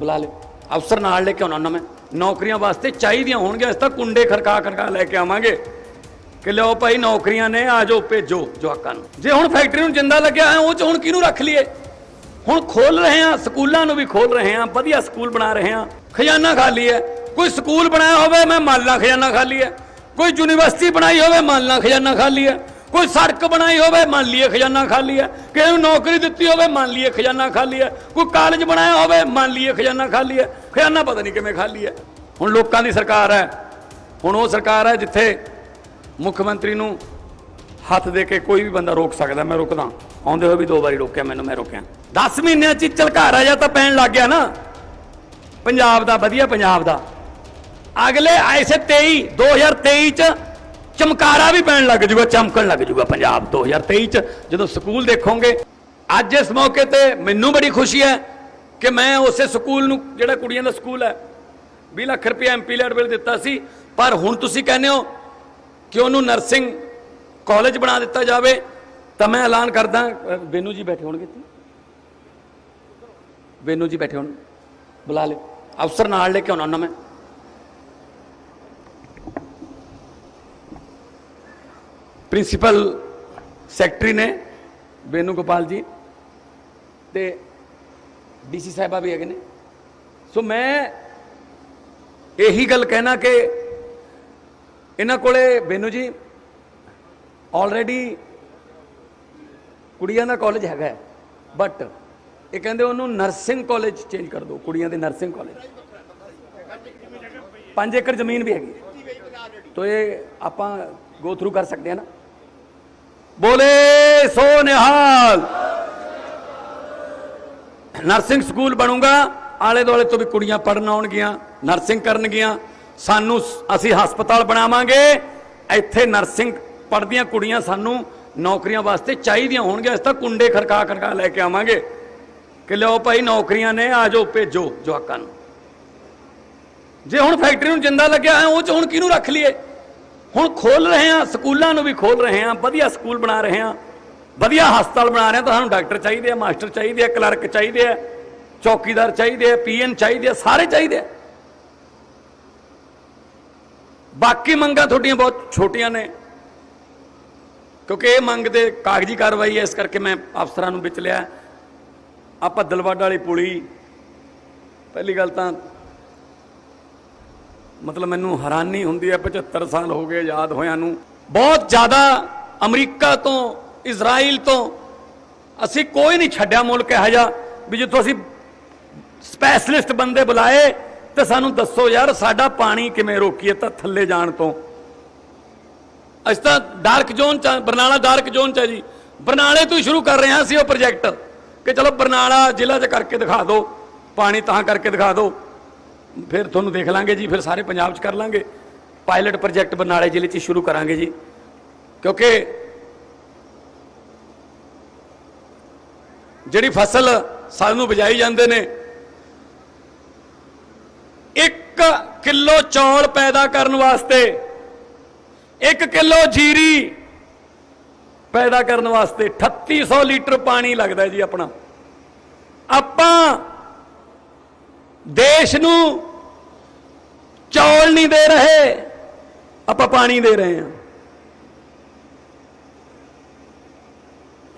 ਬੁਲਾ ਲਿਓ। ਅਫਸਰ ਨਾਲ ਲੈ ਕੇ ਆਉਣਾ ਨਾ ਮੈਂ। ਨੌਕਰੀਆਂ ਵਾਸਤੇ ਚਾਹੀਦੀਆਂ ਹੋਣਗੀਆਂ ਇਸ ਤਾਂ ਕੁੰਡੇ ਖੜਕਾ ਖੜਕਾ ਲੈ ਕੇ ਆਵਾਂਗੇ। ਕਿ ਲਿਓ ਭਾਈ, ਨੌਕਰੀਆਂ ਨੇ, ਆ ਜਾਓ, ਭੇਜੋ ਜਵਾਕਾਂ ਨੂੰ। ਜੇ ਹੁਣ ਫੈਕਟਰੀ ਨੂੰ ਜਿੰਦਾ ਲੱਗਿਆ ਹੈ, ਉਹ ਚ ਹੁਣ ਕਿਹਨੂੰ ਰੱਖ ਲਈਏ? ਹੁਣ ਖੋਲ ਰਹੇ ਆ ਸਕੂਲਾਂ ਨੂੰ ਵੀ ਖੋਲ ਰਹੇ ਆ ਵਧੀਆ ਸਕੂਲ ਬਣਾ ਰਹੇ ਆ ਖਜ਼ਾਨਾ ਖਾਲੀ ਹੈ। ਕੋਈ ਸਕੂਲ ਬਣਾਇਆ ਹੋਵੇ, ਮੈਂ ਮੰਨ ਲਾ ਖਜ਼ਾਨਾ ਖਾਲੀ ਹੈ। ਕੋਈ ਯੂਨੀਵਰਸਿਟੀ ਬਣਾਈ ਹੋਵੇ ਮੰਨ ਲਾ ਖਜ਼ਾਨਾ ਖਾਲੀ ਹੈ। ਕੋਈ ਸੜਕ ਬਣਾਈ ਹੋਵੇ, ਮੰਨ ਲਈਏ ਖਜ਼ਾਨਾ ਖਾਲੀ ਹੈ। ਕਿਸੇ ਨੂੰ ਨੌਕਰੀ ਦਿੱਤੀ ਹੋਵੇ, ਮੰਨ ਲਈਏ ਖਜ਼ਾਨਾ ਖਾਲੀ ਹੈ। ਕੋਈ ਕਾਲਜ ਬਣਾਇਆ ਹੋਵੇ, ਮੰਨ ਲਈਏ ਖਜ਼ਾਨਾ ਖਾਲੀ ਹੈ। ਖਜ਼ਾਨਾ ਪਤਾ ਨਹੀਂ ਕਿਵੇਂ ਖਾਲੀ ਹੈ। ਹੁਣ ਲੋਕਾਂ ਦੀ ਸਰਕਾਰ ਹੈ। ਹੁਣ ਉਹ ਸਰਕਾਰ ਹੈ ਜਿੱਥੇ ਮੁੱਖ ਮੰਤਰੀ ਨੂੰ ਹੱਥ ਦੇ ਕੇ ਕੋਈ ਵੀ ਬੰਦਾ ਰੋਕ ਸਕਦਾ, ਮੈਂ ਰੁਕਦਾ। ਆਉਂਦੇ ਹੋਏ ਵੀ ਦੋ ਵਾਰੀ ਰੋਕਿਆ, ਮੈਨੂੰ ਮੈਂ ਰੋਕਿਆ। 10 ਮਹੀਨਿਆਂ ਚ ਹੀ ਝਲਕਾਰਾ ਜਾਂ ਤਾਂ ਪੈਣ ਲੱਗ ਗਿਆ ਨਾ। ਪੰਜਾਬ ਦਾ, ਵਧੀਆ ਪੰਜਾਬ ਦਾ। ਅਗਲੇ ਐਸੇ 23 2023 ਚ ਚਮਕਾਰਾ ਵੀ ਪੈਣ ਲੱਗ ਜੂਗਾ ਚਮਕਣ ਲੱਗ ਜੂਗਾ ਪੰਜਾਬ 2023 ਚ ਜਦੋਂ ਸਕੂਲ ਦੇਖੋਗੇ ਅੱਜ ਇਸ ਮੌਕੇ ਤੇ ਮੈਨੂੰ ਬੜੀ ਖੁਸ਼ੀ ਹੈ ਕਿ ਮੈਂ ਉਸੇ ਸਕੂਲ ਨੂੰ ਜਿਹੜਾ ਕੁੜੀਆਂ ਦਾ ਸਕੂਲ ਹੈ 20 ਲੱਖ ਰੁਪਏ ਐਮਪੀ ਲੈਟ ਬਿੱਲ ਦਿੱਤਾ ਸੀ। ਪਰ ਹੁਣ ਤੁਸੀਂ ਕਹਿੰਦੇ ਹੋ ਕਿ ਉਹਨੂੰ ਨਰਸਿੰਗ ਕਾਲਜ ਬਣਾ ਦਿੱਤਾ ਜਾਵੇ ਤਾਂ ਮੈਂ ਐਲਾਨ ਕਰਦਾ ਅ, ਬੇਨੂ ਜੀ ਬੈਠੇ ਹੋਣਗੇ ਇੱਥੇ। ਬੇਨੂ ਜੀ ਬੈਠੇ ਹੋਣ ਬੁਲਾ ਲਿਓ। ਅਫਸਰ ਨਾਲ ਲੈ ਕੇ ਆਉਣਾ ਨਾ ਮੈਂ। ਪ੍ਰਿੰਸੀਪਲ ਸੈਕਟਰੀ ਨੇ ਬੇਨੂ ਗੋਪਾਲ ਜੀ ਤੇ ਡੀਸੀ ਸਾਹਿਬਾ ਵੀ ਹੈਗੇ ਨੇ। ਸੋ ਮੈਂ ਇਹੀ ਗੱਲ ਕਹਿਣਾ ਕਿ ਇਹਨਾਂ ਕੋਲੇ ਬੇਨੂ ਜੀ ਆਲਰੇਡੀ ਕੁੜੀਆਂ ਦਾ ਕਾਲਜ ਹੈਗਾ ਬਟ ਇਹ ਕਹਿੰਦੇ ਉਹਨੂੰ ਨਰਸਿੰਗ ਕਾਲਜ ਚੇਂਜ ਕਰ ਦਿਓ, ਕੁੜੀਆਂ ਦੇ ਨਰਸਿੰਗ ਕਾਲਜ 5 ਏਕੜ ਜ਼ਮੀਨ ਵੀ ਹੈਗੀ ਹੈ। ਤੋ ਇਹ ਆਪਾਂ ਗੋ ਥਰੂ ਕਰ ਸਕਦੇ ਹਾਂ ਨਾ। ਬੋਲੇ, ਸੋ ਨਿਹਾਲ। ਨਰਸਿੰਗ ਸਕੂਲ ਬਣੂਗਾ, ਆਲੇ ਦੁਆਲੇ ਤੋਂ ਵੀ ਕੁੜੀਆਂ ਪੜਨ ਆਉਣਗੀਆਂ ਨਰਸਿੰਗ ਕਰਨਗੀਆਂ। ਸਾਨੂੰ ਅਸੀਂ ਹਸਪਤਾਲ ਬਣਾਵਾਂਗੇ। ਇੱਥੇ ਨਰਸਿੰਗ ਪੜਦੀਆਂ ਕੁੜੀਆਂ ਸਾਨੂੰ ਨੌਕਰੀਆਂ ਵਾਸਤੇ ਚਾਹੀਦੀਆਂ ਹੋਣਗੀਆਂ। ਇਸ ਤਾਂ ਕੁੰਡੇ ਖੜਕਾ ਖੜਕਾ ਲੈ ਕੇ ਆਵਾਂਗੇ। ਕਿ ਲਓ ਭਾਈ, ਨੌਕਰੀਆਂ ਨੇ, ਆ ਜਾਓ, ਭੇਜੋ ਜਵਾਕਾਂ ਨੂੰ। ਜੇ ਹੁਣ ਫੈਕਟਰੀ ਨੂੰ ਜਿੰਦਾ ਲੱਗਿਆ ਉਹ ਚ ਹੁਣ ਕਿਹਨੂੰ ਰੱਖ ਲਈਏ? ਹੁਣ ਖੋਲ ਰਹੇ ਆ ਸਕੂਲਾਂ ਨੂੰ ਵੀ ਖੋਲ ਰਹੇ ਆ ਵਧੀਆ ਸਕੂਲ ਬਣਾ ਰਹੇ ਆ ਵਧੀਆ ਹਸਪਤਾਲ ਬਣਾ ਰਹੇ ਆ ਤਾਂ ਸਾਨੂੰ ਡਾਕਟਰ ਚਾਹੀਦੇ ਆ, ਮਾਸਟਰ ਚਾਹੀਦੇ ਆ, ਕਲਰਕ ਚਾਹੀਦੇ ਆ, ਚੌਕੀਦਾਰ ਚਾਹੀਦੇ ਆ, ਪੀਐਨ ਚਾਹੀਦੇ ਆ, ਸਾਰੇ ਚਾਹੀਦੇ ਆ। ਬਾਕੀ ਮੰਗਾਂ ਤੁਹਾਡੀਆਂ ਬਹੁਤ ਛੋਟੀਆਂ ਨੇ, ਕਿਉਂਕਿ ਇਹ ਮੰਗ ਦੇ ਕਾਗਜ਼ੀ ਕਾਰਵਾਈ ਹੈ, ਇਸ ਕਰਕੇ ਮੈਂ ਅਫਸਰਾਂ ਨੂੰ ਵਿੱਚ ਲਿਆ। ਆਪਾਂ ਦਲਵਾਡਾ ਵਾਲੀ ਪੁਲੀ, ਪਹਿਲੀ ਗੱਲ ਤਾਂ ਮਤਲਬ ਮੈਨੂੰ ਹੈਰਾਨੀ ਹੁੰਦੀ ਹੈ 75 ਸਾਲ ਹੋ ਗਏ ਯਾਦ ਹੋਇਆਂ ਨੂੰ। ਬਹੁਤ ਜ਼ਿਆਦਾ ਅਮਰੀਕਾ ਤੋਂ, ਇਜ਼ਰਾਈਲ ਤੋਂ ਅਸੀਂ ਕੋਈ ਨਹੀਂ ਛੱਡਿਆ ਮੁਲਕ ਇਹੋ ਜਿਹਾ ਵੀ ਜਿੱਥੋਂ ਅਸੀਂ ਸਪੈਸ਼ਲਿਸਟ ਬੰਦੇ ਬੁਲਾਏ ਤੇ ਸਾਨੂੰ ਦੱਸੋ ਯਾਰ ਸਾਡਾ ਪਾਣੀ ਕਿਵੇਂ ਰੋਕੀਏ ਤਾਂ ਥੱਲੇ ਜਾਣ ਤੋਂ। ਅਸੀਂ ਤਾਂ ਡਾਰਕ ਜ਼ੋਨ ਚ ਬਰਨਾਲਾ ਡਾਰਕ ਜ਼ੋਨ ਚ ਹੈ ਜੀ। ਬਰਨਾਲੇ ਤੋਂ ਹੀ ਸ਼ੁਰੂ ਕਰ ਰਹੇ ਹਾਂ ਅਸੀਂ ਉਹ ਪ੍ਰੋਜੈਕਟ ਕਿ ਚਲੋ ਬਰਨਾਲਾ ਜ਼ਿਲ੍ਹਾ 'ਚ ਕਰਕੇ ਦਿਖਾ ਦਿਓ, ਪਾਣੀ ਤਾਂ ਕਰਕੇ ਦਿਖਾ ਦਿਓ। ਫਿਰ ਤੁਹਾਨੂੰ ਦੇਖ ਲਾਂਗੇ ਜੀ, ਫਿਰ ਸਾਰੇ ਪੰਜਾਬ 'ਚ ਕਰ ਲਾਂਗੇ। ਪਾਇਲਟ ਪ੍ਰੋਜੈਕਟ ਬਰਨਾਲੇ ਜ਼ਿਲ੍ਹੇ 'ਚ ਸ਼ੁਰੂ ਕਰਾਂਗੇ ਜੀ। ਕਿਉਂਕਿ ਜਿਹੜੀ ਫਸਲ ਸਾਨੂੰ ਬਜਾਈ ਜਾਂਦੇ ਨੇ 1 ਕਿਲੋ ਚੌਲ ਪੈਦਾ ਕਰਨ ਵਾਸਤੇ 1 ਕਿਲੋ ਜੀਰੀ ਪੈਦਾ ਕਰਨ ਵਾਸਤੇ 3800 ਲੀਟਰ ਪਾਣੀ ਲੱਗਦਾ ਜੀ ਆਪਣਾ। ਆਪਾਂ ਦੇਸ਼ ਨੂੰ ਚੌਲ ਨਹੀਂ ਦੇ ਰਹੇ, ਆਪਾਂ ਪਾਣੀ ਦੇ ਰਹੇ ਹਾਂ।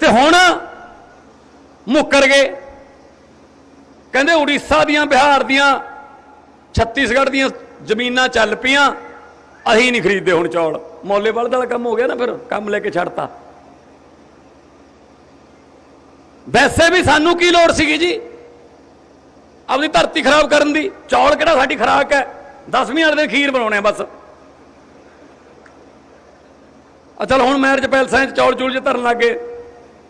ਤੇ ਹੁਣ ਮੁੱਕਰ ਗਏ। ਕਹਿੰਦੇ ਉੜੀਸਾ ਦੀਆਂ, ਬਿਹਾਰ ਦੀਆਂ, ਛੱਤੀਸਗੜ੍ਹ ਦੀਆਂ ਜ਼ਮੀਨਾਂ ਚੱਲ ਪਈਆਂ, ਅਸੀਂ ਨਹੀਂ ਖਰੀਦਦੇ ਹੁਣ ਚੌਲ। ਮੌਲੇ ਦਾ ਕੰਮ ਹੋ ਗਿਆ ਨਾ ਫਿਰ, ਕੰਮ ਲੈ ਕੇ ਛੱਡਤਾ। ਵੈਸੇ ਵੀ ਸਾਨੂੰ ਕੀ ਲੋੜ ਸੀਗੀ ਜੀ? ਆਪਣੀ ਧਰਤੀ ਖਰਾਬ ਕਰਨ ਦੀ। ਚੌਲ ਕਿਹੜਾ ਸਾਡੀ ਖਰਾਕ ਹੈ? 10ਵੀਂ ਵਾਲੇ ਦਿਨ ਖੀਰ ਬਣਾਉਣੇ ਆ ਬਸ। ਆ ਚਲ ਹੁਣ ਮੈਰਿਜ ਪੈਲਸਾਂ 'ਚ ਚੌਲ ਚੂਲ ਜੇ ਧਰਨ ਲੱਗੇ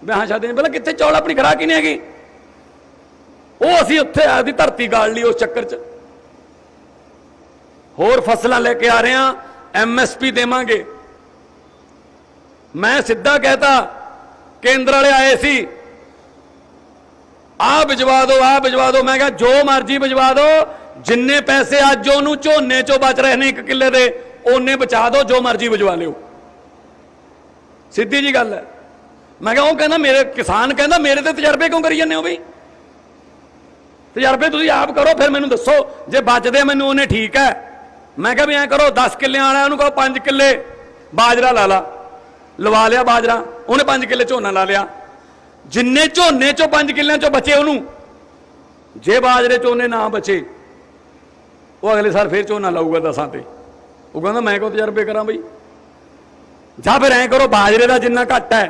ਵਿਆਹਾਂ ਸ਼ਾਦੀਆਂ 'ਚ ਪਹਿਲਾਂ ਕਿੱਥੇ ਚੌਲ? ਆਪਣੀ ਖਰਾਕ ਹੀ ਨਹੀਂ ਹੈਗੀ। ਉਹ ਅਸੀਂ ਉੱਥੇ ਆਪਦੀ ਧਰਤੀ ਗਾਲ ਲਈ ਉਸ ਚੱਕਰ 'ਚ। ਹੋਰ ਫਸਲਾਂ ਲੈ ਕੇ ਆ ਰਹੇ ਹਾਂ ਐਮਐਸਪੀ ਦੇਵਾਂਗੇ। ਮੈਂ ਸਿੱਧਾ ਕਹਿਤਾ, ਕੇਂਦਰ ਵਾਲੇ ਆਏ ਸੀ ਆ ਭਿਜਵਾ ਦਿਓ ਆ ਭਿਜਵਾ ਦਿਓ। ਮੈਂ ਕਿਹਾ, ਜੋ ਮਰਜ਼ੀ ਭਿਜਵਾ ਦਿਓ। ਜਿੰਨੇ ਪੈਸੇ ਅੱਜ ਉਹਨੂੰ ਝੋਨੇ ਚੋਂ ਬਚ ਰਹੇ ਨੇ ਇੱਕ ਕਿੱਲੇ ਦੇ, ਉਹਨੇ ਬਚਾ ਦਿਓ, ਜੋ ਮਰਜ਼ੀ ਭਿਜਵਾ ਲਿਓ। ਸਿੱਧੀ ਜੀ ਗੱਲ ਹੈ। ਮੈਂ ਕਿਹਾ, ਉਹ ਕਹਿੰਦਾ, ਮੇਰੇ ਕਿਸਾਨ ਕਹਿੰਦਾ, ਮੇਰੇ ਤੇ ਤਜਰਬੇ ਕਿਉਂ ਕਰੀ ਜਾਂਦੇ ਹੋ ਬਈ? ਤਜਰਬੇ ਤੁਸੀਂ ਆਪ ਕਰੋ, ਫਿਰ ਮੈਨੂੰ ਦੱਸੋ। ਜੇ ਬਚਦੇ ਮੈਨੂੰ ਉਹਨੇ ਠੀਕ ਹੈ। ਮੈਂ ਕਿਹਾ ਵੀ ਐਂ ਕਰੋ 10 ਕਿੱਲਿਆਂ ਵਾਲਾ ਉਹਨੂੰ ਕਹੋ 5 ਕਿੱਲੇ ਬਾਜਰਾ ਲਾ ਲਾ। ਲਵਾ ਲਿਆ ਬਾਜਰਾ, ਉਹਨੇ 5 ਕਿੱਲੇ ਝੋਨਾ ਲਾ ਲਿਆ। ਜਿੰਨੇ ਝੋਨੇ ਚੋਂ 5 ਕਿੱਲਿਆਂ ਚੋਂ ਬਚੇ ਉਹਨੂੰ, ਜੇ ਬਾਜਰੇ ਝੋਨੇ ਨਾ ਬਚੇ, ਉਹ ਅਗਲੇ ਸਾਲ ਫੇਰ ਝੋਨਾ ਲਾਊਗਾ ਦਸਾਂ ਤੇ। ਉਹ ਕਹਿੰਦਾ, ਮੈਂ ਕੋ ਤਜਰਬੇ ਕਰਾਂ ਬਈ? ਜਾਂ ਫਿਰ ਐਂ ਕਰੋ, ਬਾਜਰੇ ਦਾ ਜਿੰਨਾ ਘੱਟ ਹੈ,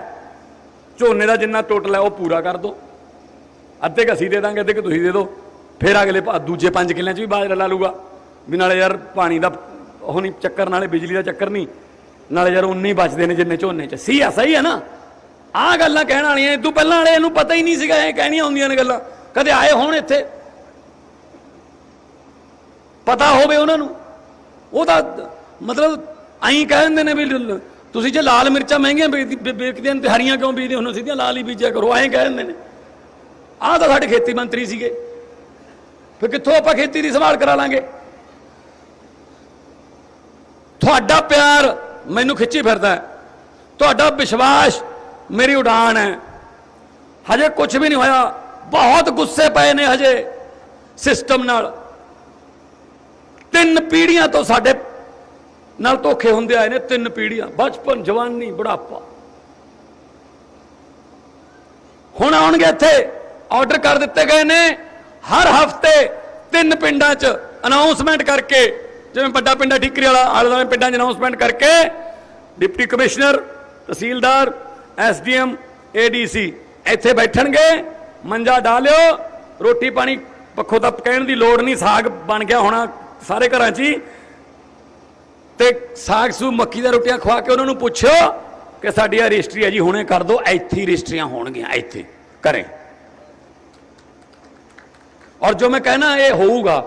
ਝੋਨੇ ਦਾ ਜਿੰਨਾ ਟੋਟਲ ਹੈ, ਉਹ ਪੂਰਾ ਕਰ ਦਿਓ ਅੱਧੇ ਕੁ ਅਸੀਂ ਦੇ ਦਾਂਗੇ, ਅੱਧੇ ਕੁ ਤੁਸੀਂ ਦੇ। ਦਿਓ ਫਿਰ ਅਗਲੇ ਦੂਜੇ 5 ਕਿੱਲਿਆਂ 'ਚ ਵੀ ਬਾਜਰਾ ਲਾ ਲੂਗਾ ਵੀ ਨਾਲੇ ਯਾਰ ਪਾਣੀ ਦਾ, ਉਹ ਨਹੀਂ ਚੱਕਰ, ਨਾਲੇ ਬਿਜਲੀ ਦਾ ਚੱਕਰ ਨਹੀਂ। ਨਾਲੇ ਯਾਰ ਉਨੇ ਹੀ ਬਚਦੇ ਨੇ ਜਿੰਨੇ ਝੋਨੇ 'ਚ। ਸੀ ਆ, ਸਹੀ ਹੈ ਨਾ? ਆਹ ਗੱਲਾਂ ਕਹਿਣ ਵਾਲੀਆਂ ਇਦੋਂ ਪਹਿਲਾਂ ਵਾਲੇ ਇਹਨੂੰ ਪਤਾ ਹੀ ਨਹੀਂ ਸੀਗਾ, ਇਹ ਕਹਿਣੀਆਂ ਹੁੰਦੀਆਂ ਨੇ ਗੱਲਾਂ। ਕਦੇ ਆਏ ਹੋਣ ਇੱਥੇ? ਪਤਾ ਹੋਵੇ ਉਹਨਾਂ ਨੂੰ। ਉਹ ਤਾਂ ਮਤਲਬ ਐਂ ਕਹਿ ਦਿੰਦੇ ਨੇ ਵੀ ਤੁਸੀਂ ਜੇ ਲਾਲ ਮਿਰਚਾਂ ਮਹਿੰਗੀਆਂ ਵੇਚਦੀ- ਵੇ- ਵੇਚਦੇ ਨੇ ਤੇ ਹਰੀਆਂ ਕਿਉਂ ਬੀਜਦੇ ਹੋ? ਸਿੱਧੀਆਂ ਲਾਲ ਹੀ ਬੀਜਿਆ ਕਰੋ। ਐਂ ਕਹਿ ਦਿੰਦੇ ਨੇ। ਆਹ ਤਾਂ ਸਾਡੇ ਖੇਤੀ ਮੰਤਰੀ ਸੀਗੇ। ਫਿਰ ਕਿੱਥੋਂ ਆਪਾਂ ਖੇਤੀ ਦੀ ਸੰਭਾਲ ਕਰਾ ਲਾਂਗੇ? ਤੁਹਾਡਾ ਪਿਆਰ ਮੈਨੂੰ ਖਿੱਚੀ ਫਿਰਦਾ ਤੁਹਾਡਾ ਵਿਸ਼ਵਾਸ ਮੇਰੀ ਉਡਾਨ ਹੈ। ਹਜੇ ਕੁਝ ਵੀ ਨਹੀਂ ਹੋਇਆ। ਬਹੁਤ ਗੁੱਸੇ ਪਏ ਨੇ ਹਜੇ ਸਿਸਟਮ ਨਾਲ। ਤਿੰਨ ਪੀੜ੍ਹੀਆਂ ਤੋਂ ਸਾਡੇ ਨਾਲ ਧੋਖੇ ਹੁੰਦੇ ਆਏ ਨੇ ਤਿੰਨ ਪੀੜ੍ਹੀਆਂ। ਬਚਪਨ, ਜਵਾਨੀ, ਬੁਢਾਪਾ। ਹੁਣ ਆਉਣਗੇ ਇੱਥੇ। ਆਰਡਰ ਕਰ ਦਿੱਤੇ ਗਏ ਨੇ। ਹਰ ਹਫ਼ਤੇ ਤਿੰਨ ਪਿੰਡਾਂ 'ਚ ਅਨਾਉਂਸਮੈਂਟ ਕਰਕੇ, ਜਿਵੇਂ ਵੱਡਾ ਪਿੰਡਾ ਠੀਕਰੀ ਵਾਲਾ, ਆਲੇ ਦੁਆਲੇ ਪਿੰਡਾਂ 'ਚ ਅਨਾਉਂਸਮੈਂਟ ਕਰਕੇ, deputy commissioner, tehsildar SDM, ADC, ਇੱਥੇ ਬੈਠਣਗੇ, ਮੰਜਾ ਡਾਲਿਓ ਰੋਟੀ ਪਾਣੀ ਪੱਖੋਂ ਤਾਂ ਕਹਿਣ ਦੀ ਲੋੜ ਨਹੀਂ, ਸਾਗ ਬਣ ਗਿਆ ਹੋਣਾ ਸਾਰੇ ਘਰਾਂ 'ਚ ਹੀ। ਤੇ ਸਾਗ ਸੂ ਮੱਕੀ ਦੀਆਂ ਰੋਟੀਆਂ ਖਵਾ ਕੇ ਉਹਨਾਂ ਨੂੰ ਪੁੱਛਿਓ ਕਿ ਸਾਡੀ ਆ ਰਜਿਸਟਰੀ ਹੈ ਜੀ, ਹੁਣੇ ਕਰ ਦਿਓ, ਇੱਥੇ ਹੀ ਰਜਿਸਟਰੀਆਂ ਹੋਣਗੀਆਂ, ਇੱਥੇ ਕਰੇ ਔਰ ਜੋ ਮੈਂ ਕਹਿਣਾ, ਇਹ ਹੋਊਗਾ।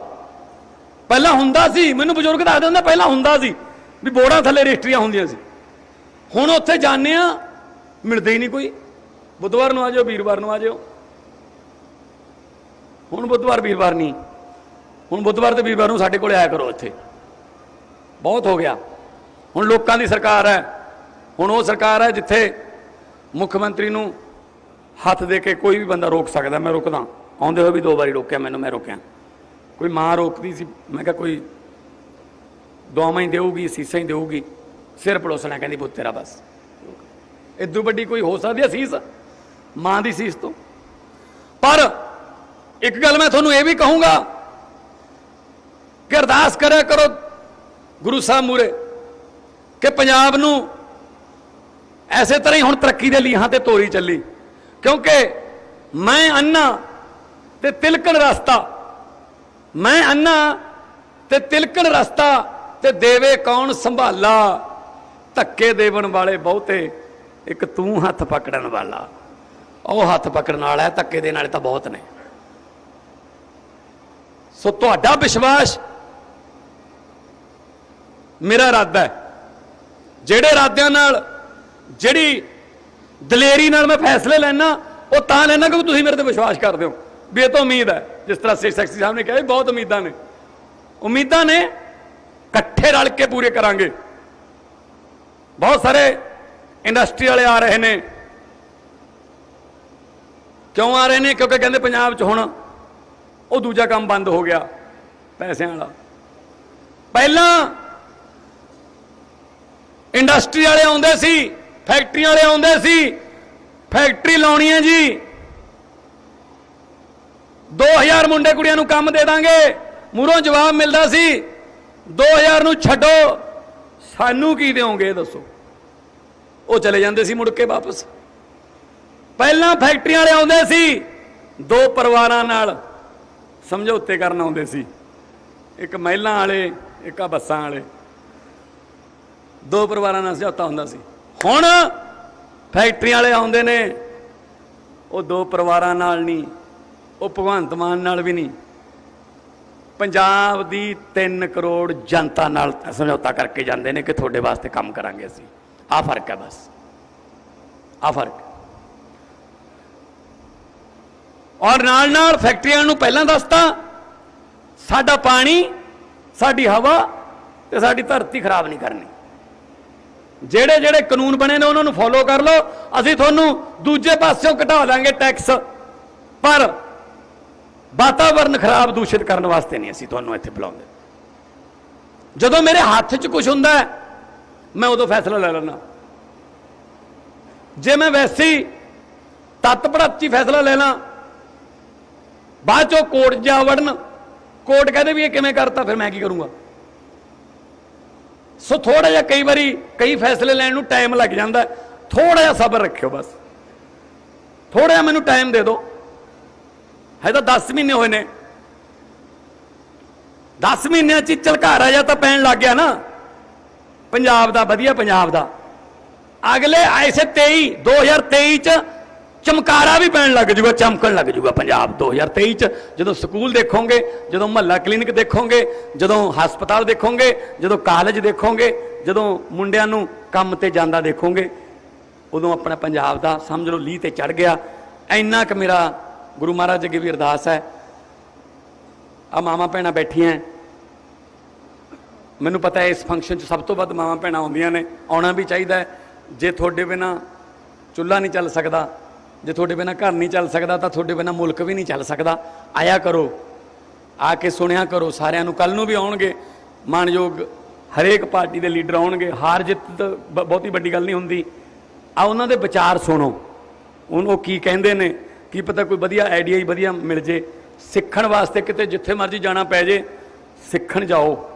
ਪਹਿਲਾਂ ਹੁੰਦਾ ਸੀ, ਮੈਨੂੰ ਬਜ਼ੁਰਗ ਦੱਸਦੇ ਹੁੰਦੇ, ਪਹਿਲਾਂ ਹੁੰਦਾ ਸੀ ਵੀ ਬੋੜਾਂ ਥੱਲੇ ਰਜਿਸਟਰੀਆਂ ਹੁੰਦੀਆਂ ਸੀ। ਹੁਣ ਉੱਥੇ ਜਾਂਦੇ ਆ ਮਿਲਦੇ ਹੀ ਨਹੀਂ ਕੋਈ। ਬੁੱਧਵਾਰ ਨੂੰ ਆ ਜਾਓ ਵੀਰਵਾਰ ਨੂੰ ਆ ਜਾਓ ਹੁਣ ਬੁੱਧਵਾਰ, ਵੀਰਵਾਰ ਨਹੀਂ। ਹੁਣ ਬੁੱਧਵਾਰ ਤੇ ਵੀਰਵਾਰ ਨੂੰ ਸਾਡੇ ਕੋਲੇ ਆਇਆ ਕਰੋ ਇੱਥੇ। ਬਹੁਤ ਹੋ ਗਿਆ। ਹੁਣ ਲੋਕਾਂ ਦੀ ਸਰਕਾਰ ਹੈ। ਹੁਣ ਉਹ ਸਰਕਾਰ ਹੈ ਜਿੱਥੇ ਮੁੱਖ ਮੰਤਰੀ ਨੂੰ ਹੱਥ ਦੇ ਕੇ ਕੋਈ ਵੀ ਬੰਦਾ ਰੋਕ ਸਕਦਾ। ਮੈਂ ਰੁਕਦਾ। ਆਉਂਦੇ ਹੋਏ ਵੀ ਦੋ ਵਾਰੀ ਰੋਕਿਆ, ਮੈਨੂੰ ਮੈਂ ਰੋਕਿਆ। ਕੋਈ ਮਾਂ ਰੋਕਦੀ ਸੀ। ਮੈਂ ਕਿਹਾ ਕੋਈ ਦੁਆਵਾਂ ਹੀ ਦੇਊਗੀ, ਸੀਸਾਂ ਹੀ ਦੇਊਗੀ। ਸਿਰ ਪੜੋਸਣਾ ਕਹਿੰਦੀ, ਪੁੱਤ ਤੇਰਾ ਬਸ। ਇਦੋਂ ਵੱਡੀ ਕੋਈ ਹੋ ਸਕਦੀ ਹੈ ਸੀਸ? ਮਾਂ ਦੀ ਸੀਸ ਤੋਂ। ਪਰ ਇੱਕ ਗੱਲ ਮੈਂ ਤੁਹਾਨੂੰ ਇਹ ਵੀ ਕਹੂੰਗਾ ਕਿ ਅਰਦਾਸ ਕਰਿਆ ਕਰੋ ਗੁਰੂ ਸਾਹਿਬ ਮੂਰੇ ਕਿ ਪੰਜਾਬ ਨੂੰ ਐਸੇ ਤਰ੍ਹਾਂ ਹੀ ਹੁਣ ਤਰੱਕੀ ਦੇ ਲੀਹਾਂ ਤੇ ਤੋਰੀ ਚੱਲੀ। ਕਿਉਂਕਿ ਮੈਂ ਅੰਨਾ ਤੇ ਤਿਲਕਣ ਰਸਤਾ, ਮੈਂ ਅੰਨਾ ਤੇ ਤਿਲਕਣ ਰਸਤਾ ਤੇ ਦੇਵੇ ਕੌਣ ਸੰਭਾਲਾ, ਧੱਕੇ ਦੇਵਣ ਵਾਲੇ ਬਹੁਤੇ ਇੱਕ ਤੂੰ ਹੱਥ ਪਕੜਨ ਵਾਲਾ। ਉਹ ਹੱਥ ਪਕੜਨ ਵਾਲਾ ਹੈ, ਧੱਕੇ ਦੇ ਨਾਲ ਤਾਂ ਬਹੁਤ ਨੇ। ਸੋ ਤੁਹਾਡਾ ਵਿਸ਼ਵਾਸ ਮੇਰਾ ਇਰਾਦਾ ਹੈ। ਜਿਹੜੇ ਇਰਾਦਿਆਂ ਨਾਲ, ਜਿਹੜੀ ਦਲੇਰੀ ਨਾਲ ਮੈਂ ਫੈਸਲੇ ਲੈਣਾ ਉਹ ਤਾਂ ਲੈਣਾ ਕਿਉਂਕਿ ਤੁਸੀਂ ਮੇਰੇ ਤੇ ਵਿਸ਼ਵਾਸ ਕਰਦੇ ਹੋ। ਵੀ ਇਹ ਤਾਂ ਉਮੀਦ ਹੈ, ਜਿਸ ਤਰ੍ਹਾਂ ਸੇਖ ਸੈਕਸੀ ਸਾਹਿਬ ਨੇ ਕਿਹਾ, ਵੀ ਬਹੁਤ ਉਮੀਦਾਂ ਨੇ। ਉਮੀਦਾਂ ਨੇ, ਇਕੱਠੇ ਰਲ ਕੇ ਪੂਰੇ ਕਰਾਂਗੇ। ਬਹੁਤ ਸਾਰੇ ਇੰਡਸਟਰੀ ਵਾਲੇ ਆ ਰਹੇ ਨੇ। ਕਿਉਂ ਆ ਰਹੇ ਨੇ? ਕਿਉਂਕਿ ਕਹਿੰਦੇ ਪੰਜਾਬ 'ਚ ਹੁਣ ਉਹ ਦੂਜਾ ਕੰਮ ਬੰਦ ਹੋ ਗਿਆ ਪੈਸਿਆਂ ਵਾਲਾ। ਪਹਿਲਾਂ ਇੰਡਸਟਰੀ ਵਾਲੇ ਆਉਂਦੇ ਸੀ, ਫੈਕਟਰੀਆਂ ਵਾਲੇ ਆਉਂਦੇ ਸੀ, ਫੈਕਟਰੀ ਲਾਉਣੀ ਹੈ ਜੀ 2000 ਮੁੰਡੇ ਕੁੜੀਆਂ ਨੂੰ ਕੰਮ ਦੇ ਦਾਂਗੇ ਮੂਰੋਂ ਜਵਾਬ ਮਿਲਦਾ ਸੀ 2000 ਨੂੰ ਛੱਡੋ। ਸਾਨੂੰ ਕੀ ਦਿਓਗੇ ਇਹ ਦੱਸੋ? ਉਹ ਚਲੇ ਜਾਂਦੇ ਸੀ ਮੁੜ ਕੇ ਵਾਪਸ। ਪਹਿਲਾਂ ਫੈਕਟਰੀਆਂ ਵਾਲੇ ਆਉਂਦੇ ਸੀ, ਦੋ ਪਰਿਵਾਰਾਂ ਨਾਲ ਸਮਝੌਤੇ ਕਰਨ ਆਉਂਦੇ ਸੀ। ਇੱਕ ਮਹਿਲਾਂ ਵਾਲੇ, ਇੱਕ ਆ ਬੱਸਾਂ ਵਾਲੇ। ਦੋ ਪਰਿਵਾਰਾਂ ਨਾਲ ਸਮਝੌਤਾ ਹੁੰਦਾ ਸੀ। ਹੁਣ ਫੈਕਟਰੀਆਂ ਵਾਲੇ ਆਉਂਦੇ ਨੇ, ਉਹ ਦੋ ਪਰਿਵਾਰਾਂ ਨਾਲ ਨਹੀਂ, ਉਹ ਭਗਵੰਤ ਮਾਨ ਨਾਲ ਵੀ ਨਹੀਂ। ਪੰਜਾਬ ਦੀ 3 ਕਰੋੜ ਜਨਤਾ ਨਾਲ ਸਮਝੌਤਾ ਕਰਕੇ ਜਾਂਦੇ ਨੇ ਕਿ ਤੁਹਾਡੇ ਵਾਸਤੇ ਕੰਮ ਕਰਾਂਗੇ ਅਸੀਂ। ਆ ਫ਼ਰਕ ਹੈ ਬਸ। ਆ ਫ਼ਰਕ। ਔਰ ਨਾਲ ਨਾਲ ਫੈਕਟਰੀਆਂ ਨੂੰ ਪਹਿਲਾਂ ਦੱਸਤਾ ਸਾਡਾ ਪਾਣੀ ਸਾਡੀ ਹਵਾ ਤੇ ਸਾਡੀ ਧਰਤੀ ਖਰਾਬ ਨਹੀਂ ਕਰਨੀ। ਜਿਹੜੇ ਜਿਹੜੇ ਕਾਨੂੰਨ ਬਣੇ ਨੇ ਉਹਨਾਂ ਨੂੰ ਫੋਲੋ ਕਰ ਲਓ। ਅਸੀਂ ਤੁਹਾਨੂੰ ਦੂਜੇ ਪਾਸਿਓਂ ਘਟਾ ਦਾਂਗੇ ਟੈਕਸ ਪਰ ਵਾਤਾਵਰਨ ਖਰਾਬ ਦੂਸ਼ਿਤ ਕਰਨ ਵਾਸਤੇ ਨਹੀਂ ਅਸੀਂ ਤੁਹਾਨੂੰ ਇੱਥੇ ਬੁਲਾਉਂਦੇ। ਜਦੋਂ ਮੇਰੇ ਹੱਥ 'ਚ ਕੁਝ ਹੁੰਦਾ ਹੈ, ਮੈਂ ਉਦੋਂ ਫੈਸਲਾ ਲੈ ਲੈਣਾ ਜੇ ਮੈਂ ਵੈਸੇ ਹੀ ਤੱਤ ਪੜਤ 'ਚ ਹੀ ਫੈਸਲਾ ਲੈ ਲਾਂ, ਬਾਅਦ ਚੋਂ ਕੋਰਟ ਜਾ ਵੜਨ ਕੋਰਟ ਕਹਿੰਦੇ ਵੀ ਇਹ ਕਿਵੇਂ ਕਰਤਾ, ਫਿਰ ਮੈਂ ਕੀ ਕਰੂੰਗਾ? ਸੋ ਥੋੜਾ ਜਿਹਾ ਕਈ ਵਾਰੀ ਕਈ ਫੈਸਲੇ ਲੈਣ ਨੂੰ ਟਾਈਮ ਲੱਗ ਜਾਂਦਾ ਥੋੜਾ ਜਿਹਾ ਸਬਰ ਰੱਖਿਓ ਬਸ। ਥੋੜਾ ਜਿਹਾ ਮੈਨੂੰ ਟਾਈਮ ਦੇ ਦਿਓ। ਹੈ ਤਾਂ 10 ਮਹੀਨੇ ਹੋਏ ਨੇ। 10 ਮਹੀਨਿਆਂ ਚ ਹੀ ਝਲਕਾਰਾ ਜਾਂ ਤਾਂ ਪੈਣ ਲੱਗ ਗਿਆ ਨਾ। ਪੰਜਾਬ ਦਾ, ਵਧੀਆ ਪੰਜਾਬ ਦਾ। ਅਗਲੇ ਐਸੇ 23 2023 ਚ ਚਮਕਾਰਾ ਵੀ ਪੈਣ ਲੱਗ ਜੂਗਾ, ਚਮਕਣ ਲੱਗ ਜੂਗਾ ਪੰਜਾਬ। 2023 ਚ ਜਦੋਂ ਸਕੂਲ ਦੇਖੋਗੇ, ਜਦੋਂ ਮਹੱਲਾ ਕਲੀਨਿਕ ਦੇਖੋਗੇ, ਜਦੋਂ ਹਸਪਤਾਲ ਦੇਖੋਗੇ, ਜਦੋਂ ਕਾਲਜ ਦੇਖੋਗੇ, ਜਦੋਂ ਮੁੰਡਿਆਂ ਨੂੰ ਕੰਮ ਤੇ ਜਾਂਦਾ ਦੇਖੋਗੇ, ਉਦੋਂ ਆਪਣਾ ਪੰਜਾਬ ਦਾ ਸਮਝ ਲਓ ਲੀਹ ਤੇ ਚੜ ਗਿਆ। ਇੰਨਾ ਕੁ ਮੇਰਾ ਗੁਰੂ ਮਹਾਰਾਜ ਅੱਗੇ ਵੀ ਅਰਦਾਸ ਹੈ। ਆ ਮਾਮਾ ਭੈਣਾਂ ਬੈਠੀਆਂ। ਮੈਨੂੰ ਪਤਾ ਹੈ ਇਸ ਫੰਕਸ਼ਨ 'ਚ ਸਭ ਤੋਂ ਵੱਧ ਮਾਵਾਂ ਭੈਣਾਂ ਆਉਂਦੀਆਂ ਨੇ, ਆਉਣਾ ਵੀ ਚਾਹੀਦਾ ਹੈ। ਜੇ ਤੁਹਾਡੇ ਬਿਨਾ ਚੁੱਲ੍ਹਾ ਨਹੀਂ ਚੱਲ ਸਕਦਾ, ਜੇ ਤੁਹਾਡੇ ਬਿਨਾ ਘਰ ਨਹੀਂ ਚੱਲ ਸਕਦਾ, ਤਾਂ ਤੁਹਾਡੇ ਬਿਨਾ ਮੁਲਕ ਵੀ ਨਹੀਂ ਚੱਲ ਸਕਦਾ। ਆਇਆ ਕਰੋ, ਆ ਕੇ ਸੁਣਿਆ ਕਰੋ, ਸਾਰਿਆਂ ਨੂੰ ਕੱਲ ਨੂੰ ਵੀ ਆਉਣਗੇ। ਮਾਨਯੋਗ ਹਰੇਕ ਪਾਰਟੀ ਦੇ ਲੀਡਰ ਆਉਣਗੇ। ਹਾਰ ਜਿੱਤ ਤਾਂ ਬ- ਬਹੁਤੀ ਵੱਡੀ ਗੱਲ ਨਹੀਂ ਹੁੰਦੀ। ਆ ਉਹਨਾਂ ਦੇ ਵਿਚਾਰ ਸੁਣੋ। ਹੁਣ ਉਹ ਕੀ ਕਹਿੰਦੇ ਨੇ, ਕੀ ਪਤਾ ਕੋਈ ਵਧੀਆ ਆਈਡੀਆ ਹੀ ਵਧੀਆ ਮਿਲ ਜੇ। ਸਿੱਖਣ ਵਾਸਤੇ ਕਿਤੇ ਜਿੱਥੇ ਮਰਜ਼ੀ ਜਾਣਾ ਪੈ ਜੇ, ਸਿੱਖਣ ਜਾਓ।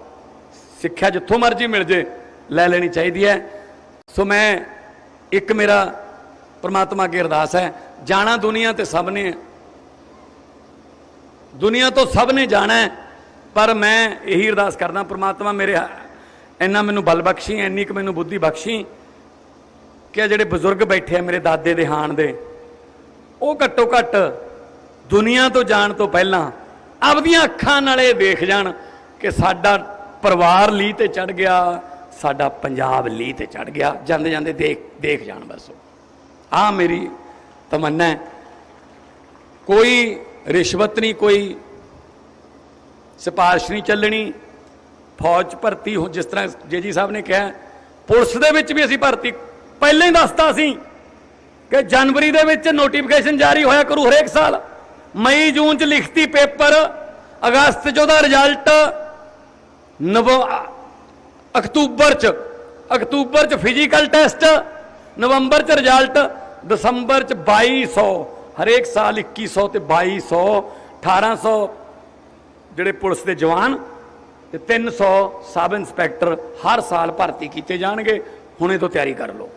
ਸਿੱਖਿਆ ਜਿੱਥੋਂ ਮਰਜ਼ੀ ਮਿਲ ਜੇ, ਲੈ ਲੈਣੀ ਚਾਹੀਦੀ ਹੈ। ਸੋ ਮੈਂ ਇੱਕ ਮੇਰਾ ਪ੍ਰਮਾਤਮਾ ਅੱਗੇ ਅਰਦਾਸ ਹੈ, ਜਾਣਾ ਦੁਨੀਆ ਤੇ ਸਭ ਨੇ। ਦੁਨੀਆ ਤੋਂ ਸਭ ਨੇ ਜਾਣਾ ਪਰ ਮੈਂ ਇਹੀ ਅਰਦਾਸ ਕਰਦਾ, ਪ੍ਰਮਾਤਮਾ ਮੇਰੇ ਇੰਨਾ ਮੈਨੂੰ ਬਲ ਬਖਸ਼ੀ, ਇੰਨੀ ਕੁ ਮੈਨੂੰ ਬੁੱਧੀ ਬਖਸ਼ੀ ਕਿ ਜਿਹੜੇ ਬਜ਼ੁਰਗ ਬੈਠੇ ਆ ਮੇਰੇ ਦਾਦੇ ਦੇ ਹਾਣ ਦੇ, ਉਹ ਘੱਟੋ ਘੱਟ ਦੁਨੀਆ ਤੋਂ ਜਾਣ ਤੋਂ ਪਹਿਲਾਂ ਆਪਦੀਆਂ ਅੱਖਾਂ ਨਾਲ ਇਹ ਦੇਖ ਜਾਣ ਕਿ ਸਾਡਾ ਪਰਿਵਾਰ ਲੀ ਤੇ ਚੜ ਗਿਆ, ਸਾਡਾ ਪੰਜਾਬ ਲੀ ਤੇ ਚੜ ਗਿਆ। ਜਾਂਦੇ ਜਾਂਦੇ ਦੇਖ ਦੇਖ ਜਾਣ ਬਸ ਆ ਮੇਰੀ ਤਮੰਨਾ ਹੈ। ਕੋਈ ਰਿਸ਼ਵਤ ਨਹੀਂ, ਕੋਈ ਸਿਫਾਰਿਸ਼ ਨਹੀਂ ਚੱਲਣੀ। ਫੌਜ 'ਚ ਭਰਤੀ ਹੋ ਜਿਸ ਤਰ੍ਹਾਂ ਜੇਜੀ ਸਾਹਿਬ ਨੇ ਕਿਹਾ, ਪੁਲਿਸ ਦੇ ਵਿੱਚ ਵੀ ਅਸੀਂ ਭਰਤੀ। ਪਹਿਲਾਂ ਹੀ ਦੱਸਤਾ ਸੀ ਕਿ ਜਨਵਰੀ ਦੇ ਵਿੱਚ ਨੋਟੀਫਿਕੇਸ਼ਨ ਜਾਰੀ ਹੋਇਆ ਕਰੂ ਹਰੇਕ ਸਾਲ। ਮਈ, ਜੂਨ 'ਚ ਲਿਖਤੀ ਪੇਪਰ, ਅਗਸਤ 'ਚ ਉਹਦਾ ਰਿਜ਼ਲਟ ਨਵ ਅਕਤੂਬਰ 'ਚ ਅਕਤੂਬਰ 'ਚ ਫਿਜ਼ੀਕਲ ਟੈਸਟ ਨਵੰਬਰ 'ਚ ਰਿਜ਼ਲਟ ਦਸੰਬਰ 'ਚ 2200 ਹਰੇਕ ਸਾਲ 2100 ਤੇ 2200 1800 ਜਿਹੜੇ ਪੁਲਿਸ ਦੇ ਜਵਾਨ ਤੇ 300 ਸਬ ਇੰਸਪੈਕਟਰ ਹਰ ਸਾਲ ਭਰਤੀ ਕੀਤੇ ਜਾਣਗੇ। ਹੁਣੇ ਤੋਂ ਤਿਆਰੀ ਕਰ ਲਓ।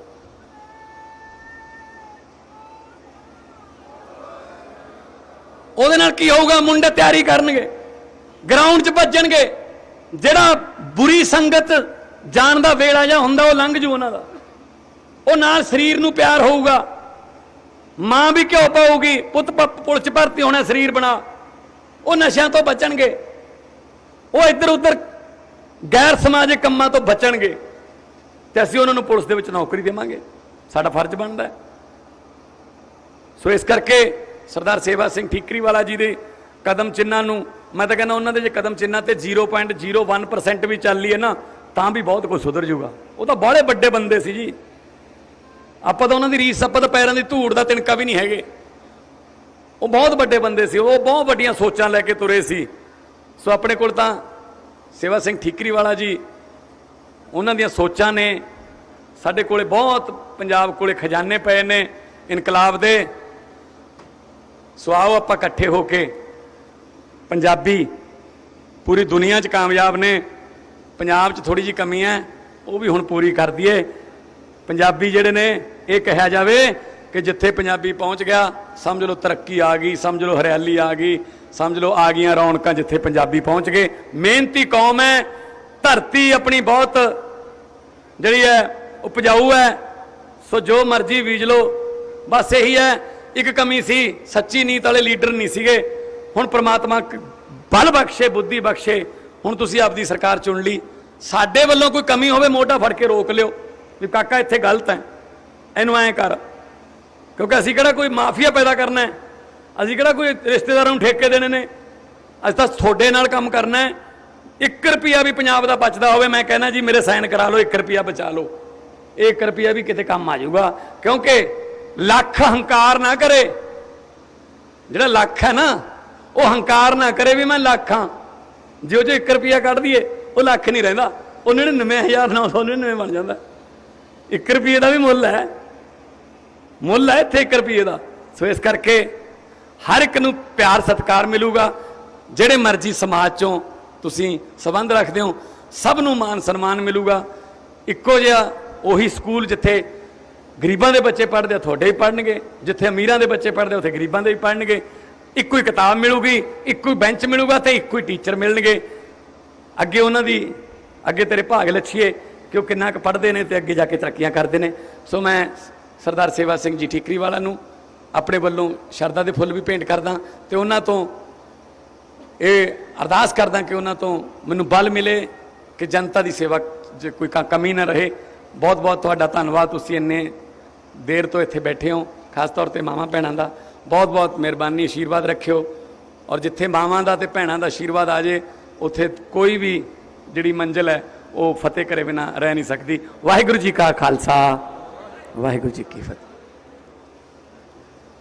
ਉਹਦੇ ਨਾਲ ਕੀ ਹੋਊਗਾ? ਮੁੰਡੇ ਤਿਆਰੀ ਕਰਨਗੇ। ਗਰਾਊਂਡ 'ਚ ਭੱਜਣਗੇ ਜਿਹੜਾ ਬੁਰੀ ਸੰਗਤ ਜਾਣ ਦਾ ਵੇਲਾ ਜਾਂ ਹੁੰਦਾ ਉਹ ਲੰਘ ਜੂ ਉਹਨਾਂ ਦਾ। ਉਹ ਨਾਲ ਸਰੀਰ ਨੂੰ ਪਿਆਰ ਹੋਊਗਾ। ਮਾਂ ਵੀ ਘਿਓ ਪਾਊਗੀ, ਪੁੱਤ ਪੁਲਿਸ 'ਚ ਭਰਤੀ ਹੋਣਾ ਸਰੀਰ ਬਣਾ। ਉਹ ਨਸ਼ਿਆਂ ਤੋਂ ਬਚਣਗੇ। ਉਹ ਇੱਧਰ ਉੱਧਰ ਗੈਰ ਸਮਾਜਿਕ ਕੰਮਾਂ ਤੋਂ ਬਚਣਗੇ। ਤੇ ਅਸੀਂ ਉਹਨਾਂ ਨੂੰ ਪੁਲਿਸ ਦੇ ਵਿੱਚ ਨੌਕਰੀ ਦੇਵਾਂਗੇ। ਸਾਡਾ ਫਰਜ਼ ਬਣਦਾ। ਸੋ ਇਸ ਕਰਕੇ ਸਰਦਾਰ ਸੇਵਾ ਸਿੰਘ ਠੀਕਰੀ ਵਾਲਾ ਜੀ ਦੇ ਕਦਮ ਚਿੰਨਾਂ ਨੂੰ, ਮੈਂ ਤਾਂ ਕਹਿੰਦਾ ਉਹਨਾਂ ਦੇ ਜੇ ਕਦਮ ਚਿੰਨਾਂ ਤੇ 0.01% ਵੀ ਚੱਲ ਲਈਏ ਨਾ, ਤਾਂ ਵੀ ਬਹੁਤ ਕੁਝ ਸੁਧਰ ਜਾਊਗਾ। ਉਹ ਤਾਂ ਬਾਹਲੇ ਵੱਡੇ ਬੰਦੇ ਸੀ ਜੀ। ਆਪਾਂ ਤਾਂ ਉਹਨਾਂ ਦੀ ਰੀਸ, ਆਪਾਂ ਤਾਂ ਪੈਰਾਂ ਦੀ ਧੂੜ ਦਾ ਤਿਣਕਾ ਵੀ ਨਹੀਂ ਹੈਗੇ। ਉਹ ਬਹੁਤ ਵੱਡੇ ਬੰਦੇ ਸੀ, ਉਹ ਬਹੁਤ ਵੱਡੀਆਂ ਸੋਚਾਂ ਲੈ ਕੇ ਤੁਰੇ ਸੀ। ਸੋ ਆਪਣੇ ਕੋਲ ਤਾਂ ਸੇਵਾ ਸਿੰਘ ਠੀਕਰੀ ਵਾਲਾ ਜੀ, ਉਹਨਾਂ ਦੀਆਂ ਸੋਚਾਂ ਨੇ, ਸਾਡੇ ਕੋਲੇ ਬਹੁਤ ਪੰਜਾਬ ਕੋਲੇ ਖਜ਼ਾਨੇ ਪਏ ਨੇ ਇਨਕਲਾਬ ਦੇ। ਸੋ ਆਓ ਆਪਾਂ ਇਕੱਠੇ ਹੋ ਕੇ ਪੰਜਾਬੀ ਪੂਰੀ ਦੁਨੀਆ 'ਚ ਕਾਮਯਾਬ ਨੇ, ਪੰਜਾਬ 'ਚ ਥੋੜੀ ਜੀ ਕਮੀ ਹੈ, ਉਹ ਵੀ ਹੁਣ ਪੂਰੀ ਕਰ ਦਈਏ। ਪੰਜਾਬੀ ਜਿਹੜੇ ਨੇ, ਇਹ ਕਿਹਾ ਜਾਵੇ ਕਿ ਜਿੱਥੇ ਪੰਜਾਬੀ ਪਹੁੰਚ ਗਿਆ, ਸਮਝ ਲਓ ਤਰੱਕੀ ਆ ਗਈ, ਸਮਝ ਲਓ ਹਰਿਆਲੀ ਆ ਗਈ, ਸਮਝ ਲਓ ਆ ਗਈਆਂ ਰੌਣਕਾਂ ਜਿੱਥੇ ਪੰਜਾਬੀ ਪਹੁੰਚ ਗਏ। ਮਿਹਨਤੀ ਕੌਮ ਹੈ, ਧਰਤੀ ਆਪਣੀ ਬਹੁਤ ਜਿਹੜੀ ਹੈ, ਉਪਜਾਊ ਹੈ। ਸੋ ਜੋ ਮਰਜ਼ੀ ਬੀਜ ਲਓ, ਬਸ ਇਹੀ ਹੈ, ਇੱਕ ਕਮੀ ਸੀ, ਸੱਚੀ ਨੀਤ ਵਾਲੇ ਲੀਡਰ ਨਹੀਂ ਸੀਗੇ। ਹੁਣ ਪ੍ਰਮਾਤਮਾ ਬਲ ਬਖਸ਼ੇ, ਬੁੱਧੀ ਬਖਸ਼ੇ, ਹੁਣ ਤੁਸੀਂ ਆਪਦੀ ਸਰਕਾਰ ਚੁਣ ਲਈ। ਸਾਡੇ ਵੱਲੋਂ ਕੋਈ ਕਮੀ ਹੋਵੇ, ਮੋਢਾ ਫੜ ਕੇ ਰੋਕ ਲਿਓ। ਵੀ ਕਾਕਾ, ਇੱਥੇ ਗਲਤ ਹੈ। ਇਹਨੂੰ ਐਂ ਕਰ। ਕਿਉਂਕਿ ਅਸੀਂ ਕਿਹੜਾ ਕੋਈ ਮਾਫੀਆ ਪੈਦਾ ਕਰਨਾ ਹੈ? ਅਸੀਂ ਕਿਹੜਾ ਕੋਈ ਰਿਸ਼ਤੇਦਾਰਾਂ ਨੂੰ ਠੇਕੇ ਦੇਣੇ ਨੇ? ਅਸੀਂ ਤਾਂ ਤੁਹਾਡੇ ਨਾਲ ਕੰਮ ਕਰਨਾ ਹੈ। 1 ਰੁਪਿਆ ਵੀ ਪੰਜਾਬ ਦਾ ਬਚਦਾ ਹੋਵੇ, ਮੈਂ ਕਹਿੰਦਾ ਜੀ, ਮੇਰੇ ਸਾਈਨ ਕਰਾ ਲਓ 1 ਰੁਪਿਆ ਬਚਾ ਲਓ। 1 ਰੁਪਿਆ ਵੀ ਕਿਤੇ ਕੰਮ ਆ ਜਾਊਗਾ। ਕਿਉਂਕਿ ਲੱਖ ਹੰਕਾਰ ਨਾ ਕਰੇ। ਜਿਹੜਾ ਲੱਖ ਹੈ ਨਾ ਉਹ ਹੰਕਾਰ ਨਾ ਕਰੇ ਵੀ ਮੈਂ ਲੱਖਾਂ ਜੇ ਉਹ 'ਚੋਂ 1 ਰੁਪਿਆ ਕੱਢ ਦਈਏ, ਉਹ ਲੱਖ ਨਹੀਂ ਰਹਿੰਦਾ। ਉਹ 99999 ਬਣ ਜਾਂਦਾ। 1 ਰੁਪਏ ਦਾ ਵੀ ਮੁੱਲ ਹੈ। ਮੁੱਲ ਹੈ ਇੱਥੇ 1 ਰੁਪਏ ਦਾ। ਸੋ ਇਸ ਕਰਕੇ ਹਰ ਇੱਕ ਨੂੰ ਪਿਆਰ, ਸਤਿਕਾਰ ਮਿਲੂਗਾ। ਜਿਹੜੇ ਮਰਜ਼ੀ ਸਮਾਜ ਚੋਂ ਤੁਸੀਂ ਸਬੰਧ ਰੱਖਦੇ ਹੋ, ਸਭ ਨੂੰ ਮਾਨ ਸਨਮਾਨ ਮਿਲੂਗਾ। ਇੱਕੋ ਜਿਹਾ ਉਹੀ ਸਕੂਲ ਜਿੱਥੇ ਗਰੀਬਾਂ ਦੇ ਬੱਚੇ ਪੜ੍ਹਦੇ ਆ, ਤੁਹਾਡੇ ਵੀ ਪੜ੍ਹਨਗੇ। ਜਿੱਥੇ ਅਮੀਰਾਂ ਦੇ ਬੱਚੇ ਪੜ੍ਹਦੇ ਉੱਥੇ ਗਰੀਬਾਂ ਦੇ ਵੀ ਪੜ੍ਹਨਗੇ। ਇੱਕੋ ਹੀ ਕਿਤਾਬ ਮਿਲੂਗੀ, ਇੱਕੋ ਹੀ ਬੈਂਚ ਮਿਲੂਗਾ ਤੇ ਇੱਕੋ ਹੀ ਟੀਚਰ ਮਿਲਣਗੇ। ਅੱਗੇ ਉਹਨਾਂ ਦੀ, ਅੱਗੇ ਤੇਰੇ ਭਾਗ ਲੱਛੀਏ, ਕਿ ਉਹ ਕਿੰਨਾ ਕੁ ਪੜ੍ਹਦੇ ਨੇ ਤੇ ਅੱਗੇ ਜਾ ਕੇ ਤਰੱਕੀਆਂ ਕਰਦੇ ਨੇ। ਸੋ ਮੈਂ ਸਰਦਾਰ ਸੇਵਾ ਸਿੰਘ ਜੀ ਠੀਕਰੀ ਵਾਲਾ ਨੂੰ ਆਪਣੇ ਵੱਲੋਂ ਸ਼ਰਧਾ ਦੇ ਫੁੱਲ ਵੀ ਭੇਂਟ ਕਰਦਾ ਤੇ ਉਹਨਾਂ ਤੋਂ ਇਹ ਅਰਦਾਸ ਕਰਦਾ ਕਿ ਉਹਨਾਂ ਤੋਂ ਮੈਨੂੰ ਬਲ ਮਿਲੇ ਕਿ ਜਨਤਾ ਦੀ ਸੇਵਾ 'ਚ ਕੋਈ ਕਮੀ ਨਾ ਰਹੇ। ਬਹੁਤ ਬਹੁਤ ਤੁਹਾਡਾ ਧੰਨਵਾਦ, ਤੁਸੀਂ ਇੰਨੇ ਦੇਰ ਤੋਂ ਇੱਥੇ ਬੈਠੇ ਹੋ, ਖਾਸ ਤੌਰ ਤੇ ਮਾਵਾਂ ਭੈਣਾਂ ਦਾ। ਬਹੁਤ ਬਹੁਤ ਮਿਹਰਬਾਨੀ ਆਸ਼ੀਰਵਾਦ ਰੱਖਿਓ। ਔਰ ਜਿੱਥੇ ਮਾਵਾਂ ਦਾ ਤੇ ਭੈਣਾਂ ਦਾ ਆਸ਼ੀਰਵਾਦ ਆ ਜੇ, ਉੱਥੇ ਕੋਈ ਵੀ ਜਿਹੜੀ ਮੰਜ਼ਿਲ ਹੈ, ਉਹ ਫਤਿਹ ਕਰੇ ਬਿਨਾ ਰਹਿ ਨਹੀਂ ਸਕਦੀ। ਵਾਹਿਗੁਰੂ ਜੀ ਕਾ ਖਾਲਸਾ, ਵਾਹਿਗੁਰੂ ਜੀ ਕੀ ਫਤਿਹ।